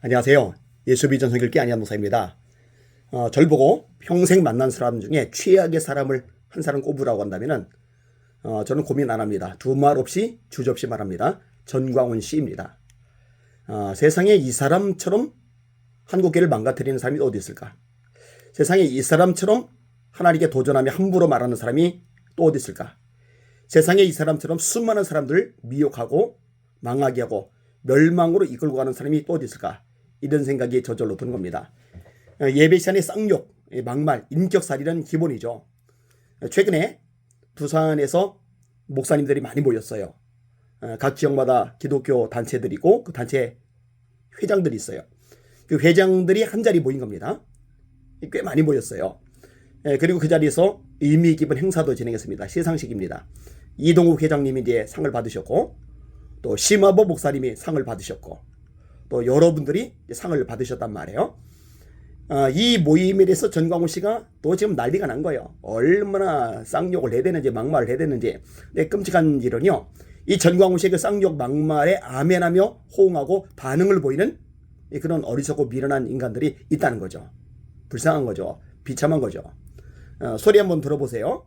안녕하세요. 예수비전 성결기 안양 목사입니다. 어, 절 보고 평생 만난 사람 중에 최악의 사람을 한 사람 꼽으라고 한다면은 어, 저는 고민 안 합니다. 두 말 없이 주저없이 말합니다. 전광훈 씨입니다. 어, 세상에 이 사람처럼 한국계를 망가뜨리는 사람이 어디 있을까? 세상에 이 사람처럼 하나님께 도전하며 함부로 말하는 사람이 또 어디 있을까? 세상에 이 사람처럼 수많은 사람들을 미혹하고 망하게 하고 멸망으로 이끌고 가는 사람이 또 어디 있을까? 이런 생각이 저절로 드는 겁니다. 어, 예배 시간에 쌍욕, 예, 막말, 인격살이는 기본이죠. 어, 최근에 부산에서 목사님들이 많이 모였어요. 어, 각 지역마다 기독교 단체들이고 그 단체 회장들이 있어요. 그 회장들이 한 자리 모인 겁니다. 꽤 많이 모였어요. 예, 그리고 그 자리에서 의미 깊은 행사도 진행했습니다. 시상식입니다. 이동욱 회장님이 이제 상을 받으셨고 또 심화보 목사님이 상을 받으셨고 또 여러분들이 상을 받으셨단 말이에요. 아, 이 모임에 대해서 전광훈 씨가 또 지금 난리가 난 거예요. 얼마나 쌍욕을 해야 되는지 막말을 해야 되는지. 네, 끔찍한 일은요. 이 전광훈 씨의 그 쌍욕 막말에 아멘하며 호응하고 반응을 보이는 이 그런 어리석고 미련한 인간들이 있다는 거죠. 불쌍한 거죠. 비참한 거죠. 어, 소리 한번 들어보세요.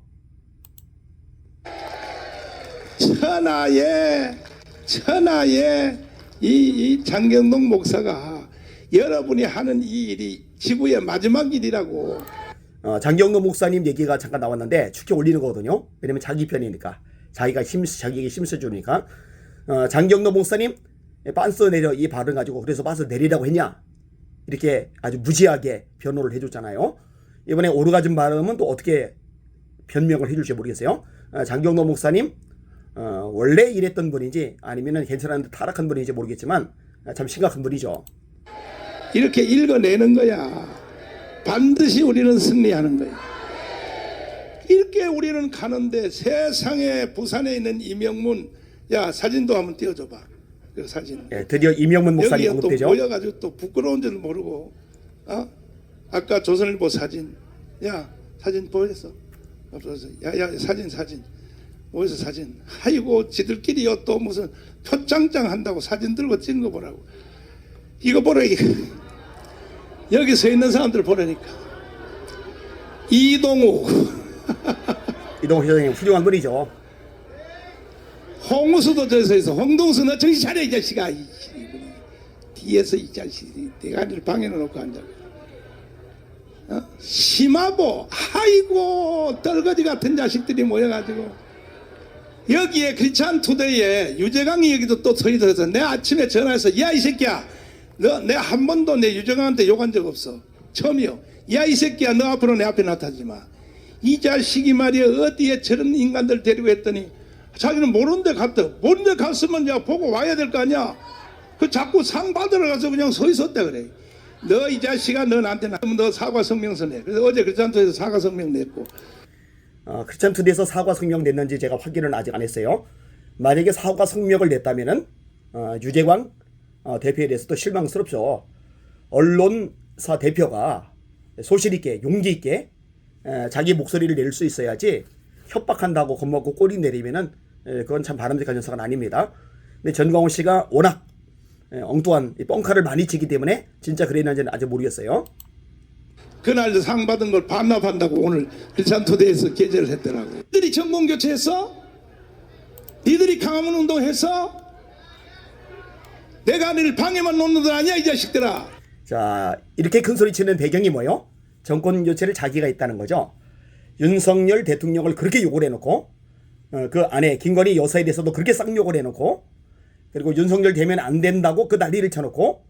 천하의 천하의 이, 이 장경동 목사가 여러분이 하는 이 일이 지구의 마지막 일이라고 어, 장경도 목사님 얘기가 잠깐 나왔는데 축제 올리는 거거든요. 왜냐면 자기 편이니까. 자기가 힘, 자기에게 힘써주니까. 어, 장경도 목사님, 빤스 내려 이 발을 가지고 그래서 빤스 내리라고 했냐? 이렇게 아주 무지하게 변호를 해줬잖아요. 이번에 오르가즘 발음은 또 어떻게 변명을 해줄지 모르겠어요. 어, 장경도 목사님, 어, 원래 이랬던 분인지 아니면은 괜찮았는데 타락한 분인지 모르겠지만 아, 참 심각한 분이죠. 이렇게 읽어내는 거야. 반드시 우리는 승리하는 거야. 이렇게 우리는 가는데 세상에 부산에 있는 이명문 야 사진도 한번 띄워줘봐. 그 사진. 예, 드디어 이명문 목사님 언급되죠. 모여가지고 또 부끄러운 줄 모르고 어? 아까 조선일보 사진 야 사진 없어서 야야 사진 사진 어디서 사진. 아이고 지들끼리요 또 무슨 표창장 한다고 사진 들고 찍은 거 보라고. 이거 보라 이거 여기 서 있는 사람들 보라니까. 이동욱 이동호 회장님 훌륭한 분이죠. 홍우수도 저서 있어. 홍동수 너 정신 차려 이 자식아. 이, 뒤에서 이 자식이 대가리를 방에 놓고 앉아. 어? 심하보 아이고 떨거지 같은 자식들이 모여가지고 여기에 크리스찬 투데이에 유재강이 여기도 또 들어서 내 아침에 전화해서 야 이 새끼야. 너 내 한 번도 내 유재강한테 욕한 적 없어. 처음이요. 야 이 새끼야. 너 앞으로 내 앞에 나타나지 마이 자식이 말이야. 어디에 저런 인간들 데리고 했더니 자기는 모르는 데 갔다. 모르는 데 갔으면 야 보고 와야 될 거 아니야. 그 자꾸 상 받으러 가서 그냥 서 있었다 그래. 너 이 자식아 너 나한테 너 사과 성명서 내. 그래서 어제 크리스찬토에서 사과 성명 냈고 어, 크리스천 투데이에서 사과 성명 냈는지 제가 확인을 아직 안 했어요. 만약에 사과 성명을 냈다면은 어, 유재광 어, 대표에 대해서도 실망스럽죠. 언론사 대표가 소실 있게 용기 있게 에, 자기 목소리를 낼 수 있어야지 협박한다고 겁먹고 꼬리 내리면은 에, 그건 참 바람직한 현상은 아닙니다. 근데 전광훈 씨가 워낙 에, 엉뚱한 이 뻥카를 많이 치기 때문에 진짜 그랬는지는 아직 모르겠어요. 그날 상 받은 걸 반납한다고 오늘 크리스찬토데이에서 게재를 했더라고 니들이 전공 교체했어? 니들이 강화문 운동했어? 내가 너를 방해만 놓는 들 아니야 이 자식들아 자, 이렇게 큰 소리 치는 배경이 뭐요? 정권 교체를 자기가 했다는 거죠. 윤석열 대통령을 그렇게 욕을 해놓고, 어, 그 안에 김건희 여사에 대해서도 그렇게 쌍욕을 해놓고, 그리고 윤석열 되면 안 된다고 그 난리를 쳐놓고, 에,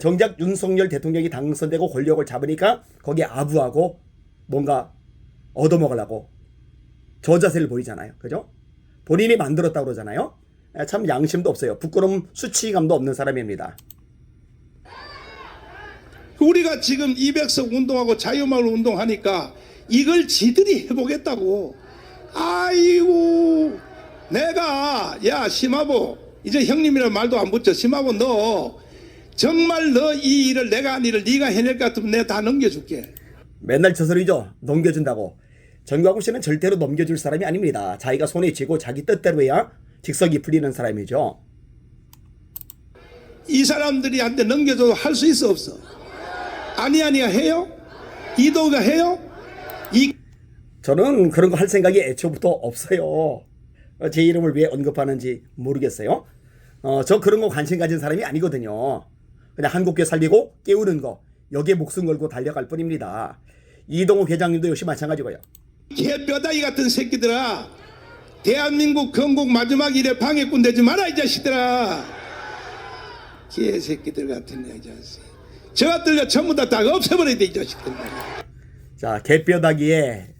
정작 윤석열 대통령이 당선되고 권력을 잡으니까 거기에 아부하고 뭔가 얻어먹으려고 저자세를 보이잖아요. 그죠? 본인이 만들었다고 그러잖아요. 에, 참 양심도 없어요. 부끄러움, 수치감도 없는 사람입니다. 우리가 지금 200석 운동하고 자유마을 운동하니까 이걸 지들이 해보겠다고. 아이고, 내가, 야, 심하보, 이제 형님이란 말도 안 붙여. 심하보, 너, 정말 너 이 일을 내가 한 일을 네가 해낼 것 같으면 내가 다 넘겨줄게. 맨날 저 소리죠. 넘겨준다고. 전광훈 씨는 절대로 넘겨줄 사람이 아닙니다. 자기가 손에 쥐고 자기 뜻대로 해야 직성이 풀리는 사람이죠. 이 사람들이 한테 넘겨줘도 할 수 있어 없어? 아니 아니야 해요? 이도가 해요? 이 저는 그런 거 할 생각이 애초부터 없어요. 어, 제 이름을 왜 언급하는지 모르겠어요. 어, 저 그런 거 관심 가진 사람이 아니거든요. 그냥 한국교 살리고 깨우는 거 여기에 목숨 걸고 달려갈 뿐입니다. 이동호 회장님도 역시 마찬가지고요. 개뼈다귀 같은 새끼들아 대한민국 건국 마지막 일에 방해꾼 되지 마라 이 자식들아 개새끼들 같은 이 자식 저것들 전부 다 다 없애버려야 돼이 자식들 자, 개뼈다귀에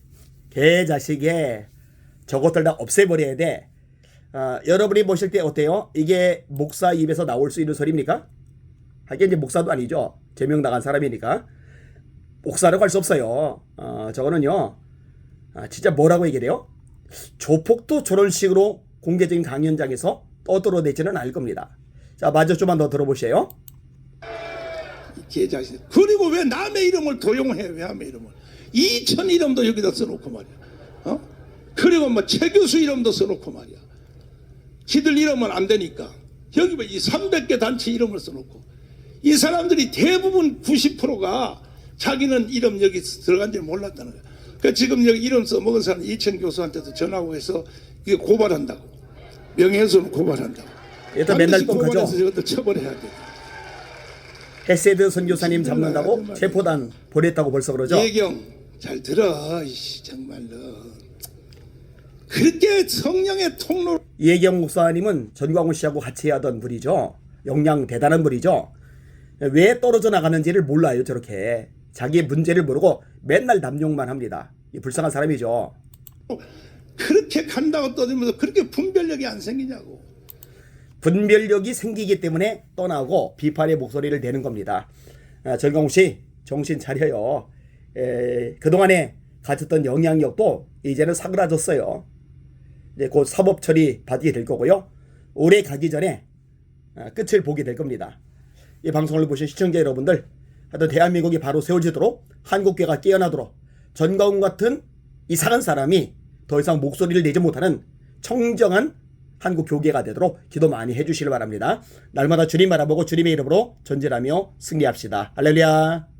개자식에 저것들 다 없애버려야 돼. 아, 여러분이 보실 때 어때요? 이게 목사 입에서 나올 수 있는 소리입니까? 하긴 이제 목사도 아니죠. 제명 나간 사람이니까. 목사라고 할 수 없어요. 어, 저거는요. 아, 진짜 뭐라고 얘기를 해요? 조폭도 저런 식으로 공개적인 강연장에서 떠들어내지는 않을 겁니다. 자, 마저 좀만 더 들어보세요. 이 개자식 그리고 왜 남의 이름을 도용해 왜 남의 이름을 이천 이름도 여기다 써놓고 말이야 어? 그리고 뭐 최 교수 이름도 써놓고 말이야 지들 이름은 안 되니까 여기 뭐이 300개 단체 이름을 써놓고 이 사람들이 대부분 90%가 자기는 이름 여기 들어간 줄 몰랐다는 거야 그 지금 여기 이름 써먹은 사람 이천 교수한테도 전화하고 해서 이게 고발한다고 명예훼손 고발한다고 일단 맨날. 고발해서 저것도 처벌해야 돼 헤세드 선교사님 잡는다고 체포단 보냈다고 벌써 그러죠. 예경 잘 들어 이씨 정말로 그렇게 성령의 통로 이혜경 목사님은 전광훈 씨하고 같이 하던 분이죠. 역량 대단한 분이죠. 왜 떨어져 나가는지를 몰라요, 저렇게. 자기의 문제를 모르고 맨날 남용만 합니다. 이 불쌍한 사람이죠. 그렇게 간다고 떠들면서 그렇게 분별력이 안 생기냐고 분별력이 생기기 때문에 떠나고 비판의 목소리를 내는 겁니다. 아, 전광훈 씨, 정신 차려요. 에, 그동안에 가졌던 영향력도 이제는 사그라졌어요. 이제 곧 사법 처리 받게 될 거고요. 올해 가기 전에 아, 끝을 보게 될 겁니다. 이 방송을 보신 시청자 여러분들, 하여튼 대한민국이 바로 세워지도록 한국교가 깨어나도록 전광훈 같은 이상한 사람이 더 이상 목소리를 내지 못하는 청정한 한국 교계가 되도록 기도 많이 해주시길 바랍니다. 날마다 주님 바라보고 주님의 이름으로 전진하며 승리합시다. 할렐루야.